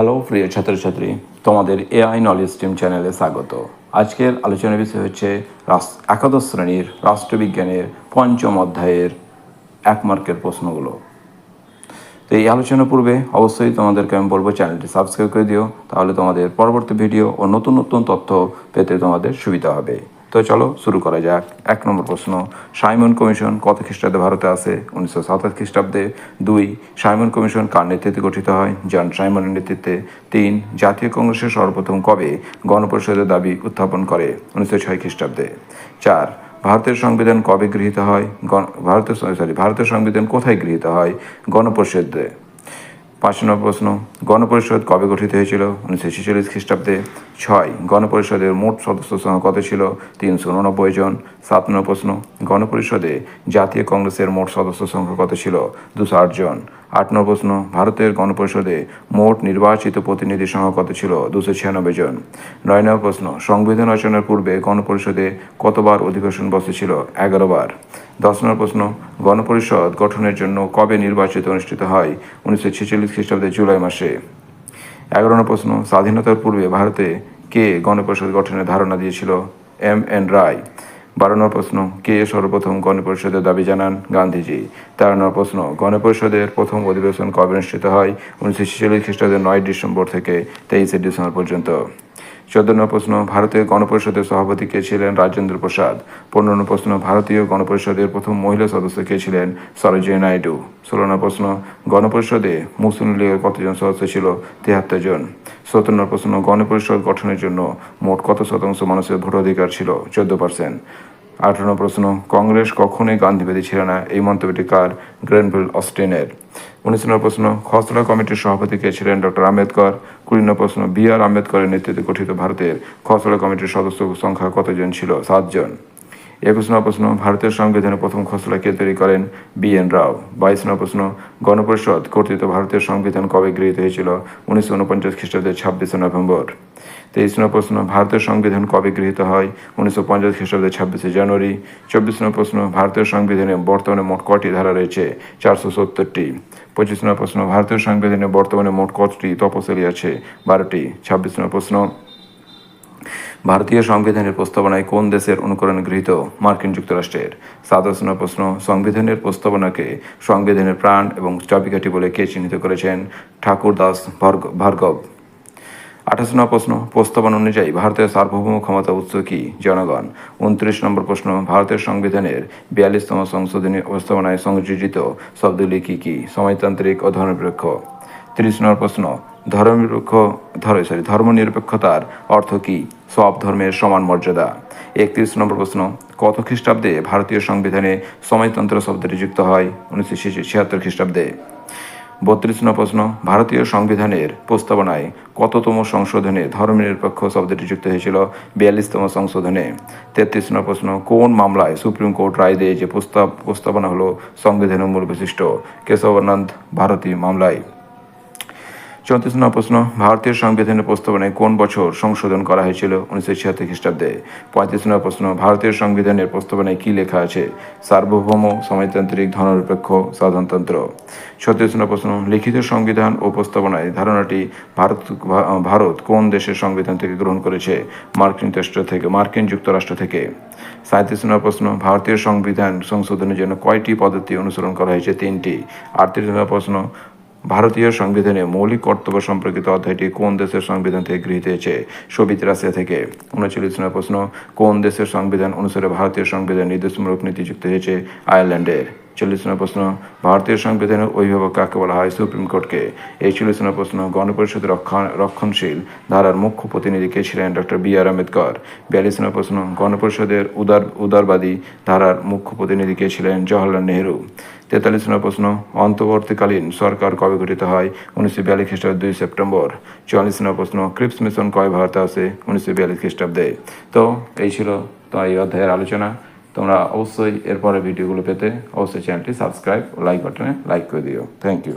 Hello, প্রিয় ছাত্রছাত্রী, তোমাদের এআই নলেজ টিম চ্যানেলে স্বাগত। আজকের আলোচনার বিষয় হচ্ছে একাদশ শ্রেণির রাষ্ট্রবিজ্ঞানের পঞ্চম অধ্যায়ের এক মার্কের প্রশ্নগুলো। তো এই আলোচনার পূর্বে অবশ্যই তোমাদেরকে আমি বলব চ্যানেলটি সাবস্ক্রাইব করে দিও, তাহলে তোমাদের পরবর্তী ভিডিও ও নতুন নতুন তথ্য পেতে তোমাদের সুবিধা হবে। তো চলো শুরু করা যাক। এক নম্বর প্রশ্ন, সাইমন কমিশন কত খ্রিস্টাব্দে ভারতে আসে উনিশশো সাতাশ খ্রিস্টাব্দে। দুই, সাইমন কমিশন কার নেতৃত্বে গঠিত হয়? জন সাইমনের নেতৃত্বে। তিন, জাতীয় কংগ্রেসের সর্বপ্রথম কবে গণপরিষদের দাবি উত্থাপন করে? উনিশশো ছয় খ্রিস্টাব্দে। চার, ভারতের সংবিধান কবে গৃহীত হয়? গণ- ভারতের সরি ভারতের সংবিধান কোথায় গৃহীত হয়? গণপরিষদে। পাঁচ নম্বর প্রশ্ন, গণপরিষদ কবে গঠিত হয়েছিল? উনিশশো ছেচল্লিশ খ্রিস্টাব্দে। ছয়। গণপরিষদের মোট সদস্য সংখ্যা কত ছিল? তিনশো উননব্বই জন। সাত নম্বর প্রশ্ন, গণপরিষদে জাতীয় কংগ্রেসের মোট সদস্য সংখ্যা কত ছিল? দুশো আট জন। আট নম্বর প্রশ্ন, ভারতের গণপরিষদে মোট নির্বাচিত প্রতিনিধির সংখ্যা কত ছিল? দুশো ছিয়ানব্বই জন। নয় নম্বর প্রশ্ন, সংবিধান রচনার পূর্বে গণপরিষদে কতবার অধিবেশন বসেছিল? এগারো বার। দশ নম্বর প্রশ্ন, গণপরিষদ গঠনের জন্য কবে নির্বাচিত অনুষ্ঠিত হয়? উনিশশো ছেচল্লিশ খ্রিস্টাব্দে জুলাই মাসে। এগারো প্রশ্ন, স্বাধীনতার পূর্বে ভারতে কে গণপরিষদ গঠনের ধারণা দিয়েছিল? M N Roy. বারো নম্বর প্রশ্ন, কে সর্বপ্রথম গণপরিষদের দাবি জানান? গান্ধীজি। তেরো নম্বর প্রশ্ন, গণপরিষদের প্রথম অধিবেশন কবে অনুষ্ঠিত হয়? উনিশশো ছেচল্লিশ খ্রিস্টাব্দের নয় ডিসেম্বর থেকে তেইশে ডিসেম্বর পর্যন্ত। চোদ্দ নম্বর প্রশ্ন ভারতের গণপরিষদের সভাপতি কে ছিলেন রাজেন্দ্র প্রসাদ? পনেরো নম্বর প্রশ্ন, ভারতীয় গণপরিষদের প্রথম মহিলা সদস্য কে ছিলেন সরোজিনী নাইডু? ষোলো নম্বর প্রশ্ন, গণপরিষদে মুসলিম লীগের কতজন সদস্য ছিল? তিয়াত্তর জন। সতেরো নম্বর প্রশ্ন, গণপরিষদ গঠনের জন্য মোট কত শতাংশ মানুষের ভোটাধিকার ছিল? চোদ্দ পার্সেন্ট। আঠারো প্রশ্ন, কংগ্রেস কখনোই গান্ধীবাদী ছিল না। এই মন্তব্যটি কার? গ্রেনভিল অস্টিনের। উনিশ নম্বর প্রশ্ন, খসড়া কমিটির সভাপতি কে ছিলেন ডক্টর আম্বেদকর? কুড়ি নম্বর প্রশ্ন, বি আর আম্বেদকরের নেতৃত্বে গঠিত ভারতের খসড়া কমিটির সদস্য সংখ্যা কতজন ছিল? সাতজন। একুশ নম্বর প্রশ্ন ভারতের সংবিধানের প্রথম খসড়া কে তৈরি করেন বি এন রাও? বাইশ নম্বর প্রশ্ন, গণপরিষদ কর্তৃত্ব ভারতের সংবিধান কবে গৃহীত হয়েছিল? উনিশশো উনপঞ্চাশ খ্রিস্টাব্দের ছাব্বিশে নভেম্বর। তেইশ নম্বর প্রশ্ন ভারতের সংবিধান কবে গৃহীত হয়? উনিশশো পঞ্চাশ খ্রিস্টাব্দের ছাব্বিশে জানুয়ারি। চব্বিশ নম্বর প্রশ্ন ভারতের সংবিধানে বর্তমানে মোট কটি ধারা রয়েছে? চারশো সত্তরটি। পঁচিশ নম্বর প্রশ্ন ভারতের সংবিধানে বর্তমানে মোট কতটি তপশিলি আছে? বারোটি। ছাব্বিশ নম্বর প্রশ্ন ভারতীয় সংবিধানের প্রস্তাবনায় কোন দেশের অনুকরণে গৃহীত? মার্কিন যুক্তরাষ্ট্রের। নম্বর প্রশ্ন, সংবিধানের প্রস্তাবনাকে সংবিধানের প্রাণ এবং চাবিকাঠি বলে কে চিহ্নিত করেছেন? ঠাকুর দাস ভার্গ- ভার্গব। আঠাশ নম্বর প্রশ্ন, প্রস্তাবনা অনুযায়ী ভারতের সার্বভৌম ক্ষমতা উৎস কি? জনগণ। উনত্রিশ নম্বর প্রশ্ন, ভারতের সংবিধানের বিয়াল্লিশতম সংশোধনী প্রস্তাবনায় সংযোজিত শব্দগুলি কি কি? সময়তান্ত্রিক ও ধর্মনিরপেক্ষ। তিরিশ নম্বর প্রশ্ন ধর্মনিরপেক্ষ, ধর সরি ধর্মনিরপেক্ষতার অর্থ কি? সব ধর্মের সমান মর্যাদা। একত্রিশ নম্বর প্রশ্ন, কত খ্রিস্টাব্দে ভারতীয় সংবিধানে সময়তন্ত্র শব্দটি যুক্ত হয়? উনিশশো ছিয়াত্তর খ্রিস্টাব্দে। বত্রিশ নম্বর প্রশ্ন, ভারতীয় সংবিধানের প্রস্তাবনায় কততম সংশোধনে ধর্মনিরপেক্ষ শব্দটি যুক্ত হয়েছিল? বিয়াল্লিশতম সংশোধনে। তেত্রিশ নম্বর প্রশ্ন, কোন মামলায় সুপ্রিম কোর্ট রায় দেয় যে প্রস্তাব, প্রস্তাবনা হলো সংবিধানের মূল বৈশিষ্ট্য? কেশবানন্দ ভারতী মামলায়। চৌত্রিশ নম্বর প্রশ্ন, ভারতীয় সংবিধানের প্রস্তাবনায় কোন বছর সংশোধন করা হয়েছিল? উনিশশো ছিয়াত্তর খ্রিস্টাব্দে। পঁয়ত্রিশ নম্বর প্রশ্ন, ভারতীয় সংবিধানের প্রস্তাবনায় কী লেখা আছে? সার্বভৌম, সমাজতান্ত্রিক, ধর্মনিরপেক্ষ সাধারণতন্ত্র ছত্রিশ নম্বর প্রশ্ন, লিখিত সংবিধান ও প্রস্তাবনায় ধারণাটি ভারত ভারত কোন দেশের সংবিধান থেকে গ্রহণ করেছে? মার্কিন রাষ্ট্র থেকে, মার্কিন যুক্তরাষ্ট্র থেকে। সাঁত্রিশ নম্বর প্রশ্ন, ভারতীয় সংবিধান সংশোধনের জন্য কয়টি পদ্ধতি অনুসরণ করা হয়েছে? তিনটি। আটত্রিশ নম্বর প্রশ্ন ভারতীয় সংবিধানে মৌলিক কর্তব্য সম্পর্কিত অধ্যায়টি কোন দেশের সংবিধান থেকে গৃহীত হয়েছে? সবিত রাশিয়া থেকে। উনচল্লিশ প্রশ্ন, কোন দেশের সংবিধান অনুসারে ভারতীয় সংবিধান নির্দেশমূলক নীতি যুক্ত হয়েছে? আয়ারল্যান্ডের। চল্লিশ নম্বর প্রশ্ন, ভারতীয় সংবিধানের অভিভাবক কাকে বলা হয়? সুপ্রিম কোর্টকে। এই চল্লিশ নম্বর প্রশ্ন, গণপরিষদ রক্ষণ, রক্ষণশীল ধারার মুখ্য প্রতিনিধি কে ছিলেন ডক্টর বি আর আম্বেদকর? বিয়াল্লিশ নম্বর প্রশ্ন, গণপরিষদের উদার, উদারবাদী ধারার মুখ্য প্রতিনিধি কে ছিলেন জওয়াহরলাল নেহরু? তেতাল্লিশ নম্বর প্রশ্ন, অন্তর্বর্তীকালীন সরকার কবে গঠিত হয়? উনিশশো বিয়াল্লিশ খ্রিস্টাব্দে দুই সেপ্টেম্বর। চুয়াল্লিশ নম্বর প্রশ্ন, ক্রিপস মিশন কয় ভারতে আসে উনিশশো বিয়াল্লিশ খ্রিস্টাব্দে। তো এই ছিল তো এই অধ্যায়ের আলোচনা। তোমরা অবশ্যই এরপরে ভিডিওগুলো পেতে অবশ্যই চ্যানেলটি সাবস্ক্রাইব ও লাইক বাটনে লাইক করে দিও। Thank you